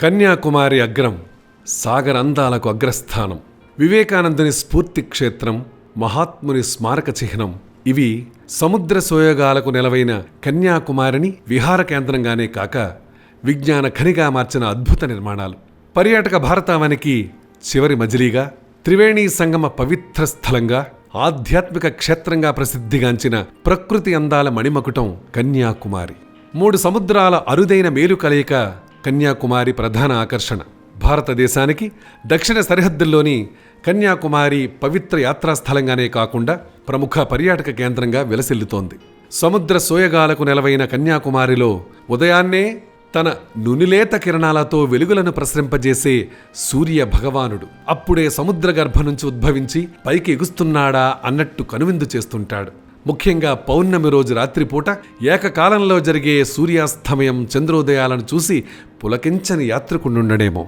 కన్యాకుమారి అగ్రం సాగర అందాలకు అగ్రస్థానం వివేకానందుని స్ఫూర్తి క్షేత్రం మహాత్ముని స్మారక చిహ్నం. ఇవి సముద్ర సోయగాలకు నెలవైన కన్యాకుమారిని విహార కేంద్రంగానే కాక విజ్ఞాన ఖనిగా మార్చిన అద్భుత నిర్మాణాలు. పర్యాటక భారతావనికి చివరి మజిలీగా త్రివేణి సంగమ పవిత్ర స్థలంగా ఆధ్యాత్మిక క్షేత్రంగా ప్రసిద్ధిగాంచిన ప్రకృతి అందాల మణిమకుటం కన్యాకుమారి. మూడు సముద్రాల అరుదైన మేలు కలయిక కన్యాకుమారి ప్రధాన ఆకర్షణ. భారతదేశానికి దక్షిణ సరిహద్దుల్లోని కన్యాకుమారి పవిత్ర యాత్రాస్థలంగానే కాకుండా ప్రముఖ పర్యాటక కేంద్రంగా విలసిల్లుతోంది. సముద్ర సోయగాలకు నెలవైన కన్యాకుమారిలో ఉదయాన్నే తన నునిలేత కిరణాలతో వెలుగులను ప్రసరింపజేసే సూర్య భగవానుడు. అప్పుడే సముద్ర గర్భ నుంచి ఉద్భవించి పైకి ఎగుస్తున్నాడా అన్నట్టు కనువిందు చేస్తుంటాడు. ముఖ్యంగా పౌర్ణమి రోజు రాత్రిపూట ఏకకాలంలో జరిగే సూర్యాస్తమయం చంద్రోదయాలను చూసి పులకించని యాత్రికుండుండడేమో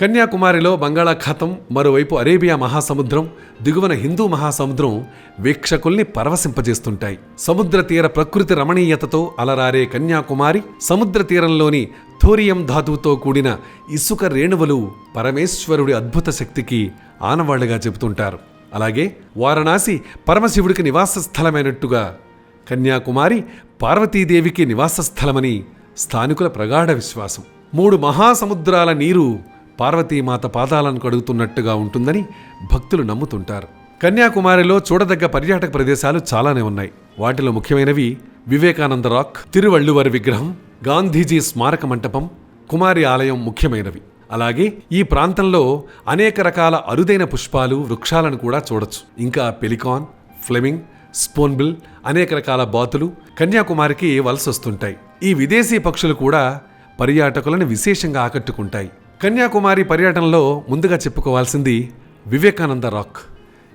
కన్యాకుమారిలో బంగాళాఖాతం మరోవైపు అరేబియా మహాసముద్రం దిగువన హిందూ మహాసముద్రం వీక్షకుల్ని పరవశింపజేస్తుంటాయి. సముద్ర తీర ప్రకృతి రమణీయతతో అలరారే కన్యాకుమారి సముద్ర తీరంలోని థోరియం ధాతువుతో కూడిన ఇసుక రేణువులు పరమేశ్వరుడి అద్భుత శక్తికి ఆనవాళ్ళుగా చెబుతుంటారు. అలాగే వారణాసి పరమశివుడికి నివాస స్థలమైనట్టుగా కన్యాకుమారి పార్వతీదేవికి నివాస స్థలమని స్థానికుల ప్రగాఢ విశ్వాసం. మూడు మహాసముద్రాల నీరు పార్వతీమాత పాదాలను కడుగుతున్నట్టుగా ఉంటుందని భక్తులు నమ్ముతుంటారు. కన్యాకుమారిలో చూడదగ్గ పర్యాటక ప్రదేశాలు చాలానే ఉన్నాయి. వాటిలో ముఖ్యమైనవి వివేకానంద రాక్ తిరువళ్ళువర్ విగ్రహం గాంధీజీ స్మారక మంటపం కుమారి ఆలయం ముఖ్యమైనవి. అలాగే ఈ ప్రాంతంలో అనేక రకాల అరుదైన పుష్పాలు వృక్షాలను కూడా చూడొచ్చు. ఇంకా పెలికాన్ ఫ్లెమింగ్ స్పోన్బిల్ అనేక రకాల బాతులు కన్యాకుమారికి వలసొస్తుంటాయి. ఈ విదేశీ పక్షులు కూడా పర్యాటకులను విశేషంగా ఆకట్టుకుంటాయి. కన్యాకుమారి పర్యటనలో ముందుగా చెప్పుకోవాల్సింది వివేకానంద రాక్.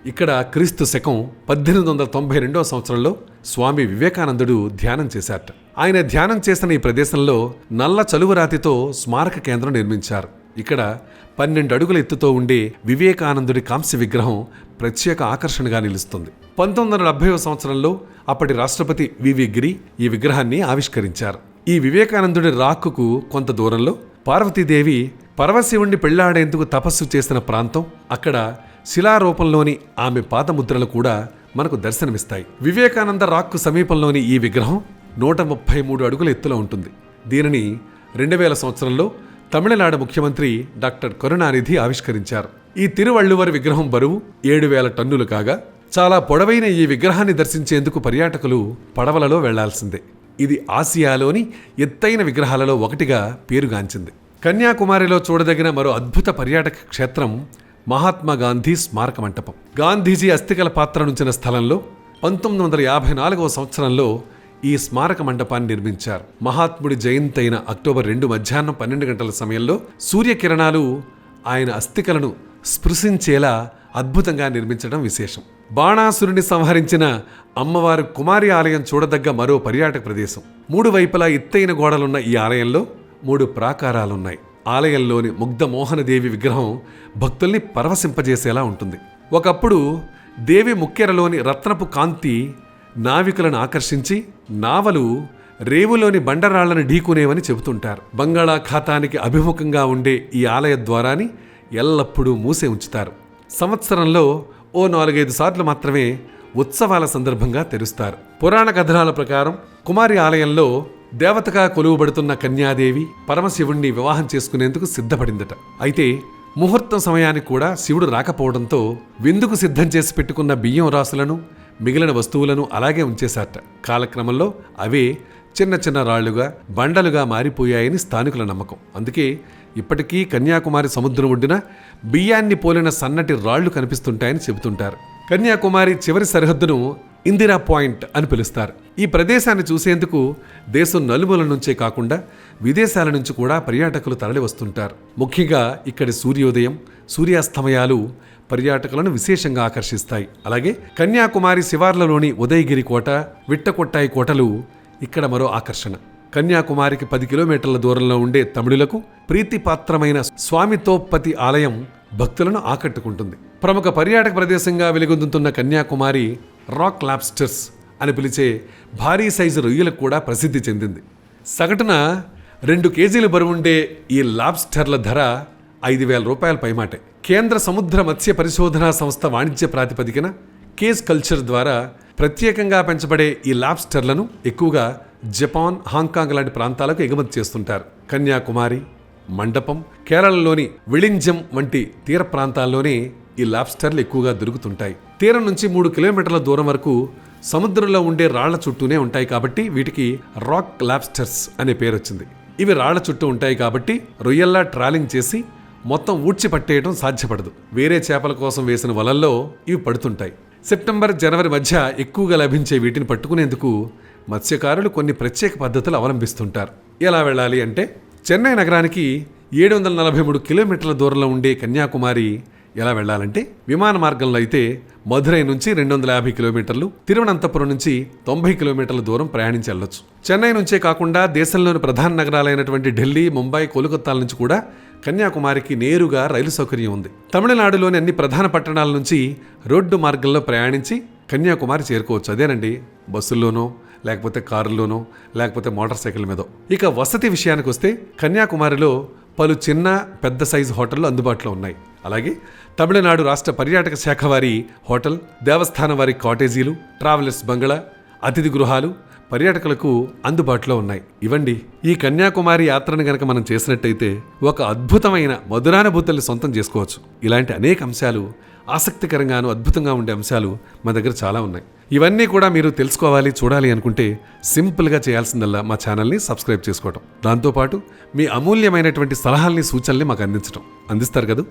ఇక్కడ క్రీస్తు శకం పద్దెనిమిది వందల తొంభై రెండవ సంవత్సరంలో స్వామి వివేకానందుడు ధ్యానం చేశారట. ఆయన ధ్యానం చేసిన ఈ ప్రదేశంలో నల్ల చలువరాతితో స్మారక కేంద్రం నిర్మించారు. ఇక్కడ పన్నెండు అడుగుల ఎత్తుతో ఉండే వివేకానందుడి కాంస్య విగ్రహం ప్రత్యేక ఆకర్షణగా నిలుస్తుంది. పంతొమ్మిది వందల డెబ్బైవ సంవత్సరంలో అప్పటి రాష్ట్రపతి వివి గిరి ఈ విగ్రహాన్ని ఆవిష్కరించారు. ఈ వివేకానందుడి రాక్కుకు కొంత దూరంలో పార్వతీదేవి పరమశివుణ్ణి పెళ్ళాడేందుకు తపస్సు చేసిన ప్రాంతం అక్కడ శిలారూపంలోని ఆమె పాదముద్రలు కూడా మనకు దర్శనమిస్తాయి. వివేకానంద రాక్కు సమీపంలోని ఈ విగ్రహం నూట ముప్పై మూడు అడుగుల ఎత్తులో ఉంటుంది. దీనిని రెండు వేల సంవత్సరంలో తమిళనాడు ముఖ్యమంత్రి డాక్టర్ కరుణానిధి ఆవిష్కరించారు. ఈ తిరువళ్ళువర్ విగ్రహం బరువు ఏడు వేల టన్నులు కాగా చాలా పొడవైన ఈ విగ్రహాన్ని దర్శించేందుకు పర్యాటకులు పడవలలో వెళ్ళాల్సిందే. ఇది ఆసియాలోని ఎత్తైన విగ్రహాలలో ఒకటిగా పేరుగాంచింది. కన్యాకుమారిలో చూడదగిన మరో అద్భుత పర్యాటక క్షేత్రం మహాత్మా గాంధీ స్మారక మంటపం. గాంధీజీ అస్థికల పాత్రనుంచిన స్థలంలో పంతొమ్మిది వందల యాభై నాలుగవ సంవత్సరంలో ఈ స్మారక మండపాన్ని నిర్మించారు. మహాత్ముడి జయంతి అయిన అక్టోబర్ రెండు మధ్యాహ్నం పన్నెండు గంటల సమయంలో సూర్యకిరణాలు ఆయన అస్థికలను స్పృశించేలా అద్భుతంగా నిర్మించడం విశేషం. బాణాసురుని సంహరించిన అమ్మవారు కుమారి ఆలయం చూడదగ్గ మరో పర్యాటక ప్రదేశం. మూడు వైపులా ఎత్తైన గోడలున్న ఈ ఆలయంలో మూడు ప్రాకారాలున్నాయి. ఆలయంలోని ముగ్ధ మోహనదేవి విగ్రహం భక్తుల్ని పరవశింపజేసేలా ఉంటుంది. ఒకప్పుడు దేవి ముక్కెరలోని రత్నపు కాంతి నావికులను ఆకర్షించి నావలు రేవులోని బండరాళ్ళను ఢీకునేవని చెబుతుంటారు. బంగాళాఖాతానికి అభిముఖంగా ఉండే ఈ ఆలయ ద్వారాన్ని ఎల్లప్పుడూ మూసే ఉంచుతారు. సంవత్సరంలో ఓ నాలుగైదు సార్లు మాత్రమే ఉత్సవాల సందర్భంగా తెరుస్తారు. పురాణ కథనాల ప్రకారం కుమారి ఆలయంలో దేవతగా కొలువబడుతున్న కన్యాదేవి పరమశివుణ్ణి వివాహం చేసుకునేందుకు సిద్ధపడిందట. అయితే ముహూర్తం సమయానికి కూడా శివుడు రాకపోవడంతో విందుకు సిద్ధం చేసి పెట్టుకున్న బియ్యం రాసులను మిగిలిన వస్తువులను అలాగే ఉంచేశారట. కాలక్రమంలో అవే చిన్న చిన్న రాళ్ళుగా బండలుగా మారిపోయాయని స్థానికుల నమ్మకం. అందుకే ఇప్పటికీ కన్యాకుమారి సముద్రం ఒడ్డున బియ్యాన్ని పోలిన సన్నటి రాళ్ళు కనిపిస్తుంటాయని చెబుతుంటారు. కన్యాకుమారి చివరి సరిహద్దును ఇందిరా పాయింట్ అని పిలుస్తారు. ఈ ప్రదేశాన్ని చూసేందుకు దేశం నలుమూల నుంచే కాకుండా విదేశాల నుంచి కూడా పర్యాటకులు తరలి వస్తుంటారు ముఖ్యంగా ఇక్కడి సూర్యోదయం సూర్యాస్తమయాలు పర్యాటకులను విశేషంగా ఆకర్షిస్తాయి. అలాగే కన్యాకుమారి శివార్లలోని ఉదయగిరి కోట విట్టకొట్టాయి కోటలు ఇక్కడ మరో ఆకర్షణ. కన్యాకుమారికి పది కిలోమీటర్ల దూరంలో ఉండే తమిళులకు ప్రీతిపాత్రమైన స్వామితోపతి ఆలయం భక్తులను ఆకట్టుకుంటుంది. ప్రముఖ పర్యాటక ప్రదేశంగా వెలుగొందుతున్న కన్యాకుమారి రాక్ లాబ్స్టర్స్ అని పిలిచే భారీ సైజు రొయ్యలకు కూడా ప్రసిద్ధి చెందింది. సగటున రెండు కేజీల బరువుండే ఈ లాబ్స్టర్ల ధర ఐదు వేల రూపాయల పైమాటే. కేంద్ర సముద్ర మత్స్య పరిశోధనా సంస్థ వాణిజ్య ప్రాతిపదికన కేస్ కల్చర్ ద్వారా ప్రత్యేకంగా పెంచబడే ఈ లాబ్స్టర్లను ఎక్కువగా జపాన్ హాంకాంగ్ లాంటి ప్రాంతాలకు ఎగుమతి చేస్తుంటారు. కన్యాకుమారి మండపం కేరళలోని విళింజం వంటి తీర ప్రాంతాల్లోనే ఈ లాబ్స్టర్లు ఎక్కువగా దొరుకుతుంటాయి. తీరం నుంచి మూడు కిలోమీటర్ల దూరం వరకు సముద్రంలో ఉండే రాళ్ళ చుట్టూనే ఉంటాయి కాబట్టి వీటికి రాక్ లాబ్స్టర్స్ అనే పేరు వచ్చింది ఇవి రాళ్ళ చుట్టూ ఉంటాయి కాబట్టి రొయ్యల్లా ట్రాలింగ్ చేసి మొత్తం ఊడ్చి పట్టేయడం సాధ్యపడదు. వేరే చేపల కోసం వేసిన వలల్లో ఇవి పడుతుంటాయి. సెప్టెంబర్ జనవరి మధ్య ఎక్కువగా లభించే వీటిని పట్టుకునేందుకు మత్స్యకారులు కొన్ని ప్రత్యేక పద్ధతులు అవలంబిస్తుంటారు. ఎలా వెళ్ళాలి అంటే చెన్నై నగరానికి ఏడు వందల నలభై మూడు కిలోమీటర్ల దూరంలో ఉండే కన్యాకుమారి ఎలా వెళ్ళాలంటే విమాన మార్గంలో అయితే మధురై నుంచి రెండు వందల యాభై కిలోమీటర్లు తిరువనంతపురం నుంచి తొంభై కిలోమీటర్ల దూరం ప్రయాణించి వెళ్ళొచ్చు. చెన్నై నుంచే కాకుండా దేశంలోని ప్రధాన నగరాలైనటువంటి ఢిల్లీ ముంబై కోలుకత్తాల నుంచి కూడా కన్యాకుమారికి నేరుగా రైలు సౌకర్యం ఉంది. తమిళనాడులోని అన్ని ప్రధాన పట్టణాల నుంచి రోడ్డు మార్గంలో ప్రయాణించి కన్యాకుమారి చేరుకోవచ్చు. అదేనండి బస్సుల్లోనో లేకపోతే కారులోనో లేకపోతే మోటార్ సైకిల్ మీదో. ఇక వసతి విషయానికి వస్తే కన్యాకుమారిలో పలు చిన్న పెద్ద సైజు హోటళ్ళు అందుబాటులో ఉన్నాయి. అలాగే తమిళనాడు రాష్ట్ర పర్యాటక శాఖ వారి హోటల్ దేవస్థానం వారి కాటేజీలు ట్రావెలర్స్ బంగ్లా అతిథి గృహాలు పర్యాటకులకు అందుబాటులో ఉన్నాయి. ఇవండి ఈ కన్యాకుమారి యాత్రను గనక మనం చేసినట్టయితే ఒక అద్భుతమైన మధురానుభూతుల్ని సొంతం చేసుకోవచ్చు. ఇలాంటి అనేక అంశాలు ఆసక్తికరంగాను అద్భుతంగా ఉండే అంశాలు మా దగ్గర చాలా ఉన్నాయి. ఇవన్నీ కూడా మీరు తెలుసుకోవాలి చూడాలి అనుకుంటే సింపుల్గా చేయాల్సిందల్లా మా ఛానల్ని సబ్స్క్రైబ్ చేసుకోవడం దాంతోపాటు మీ అమూల్యమైనటువంటి సలహాల్ని సూచనల్ని మాకు అందించడం అందిస్తారు కదా?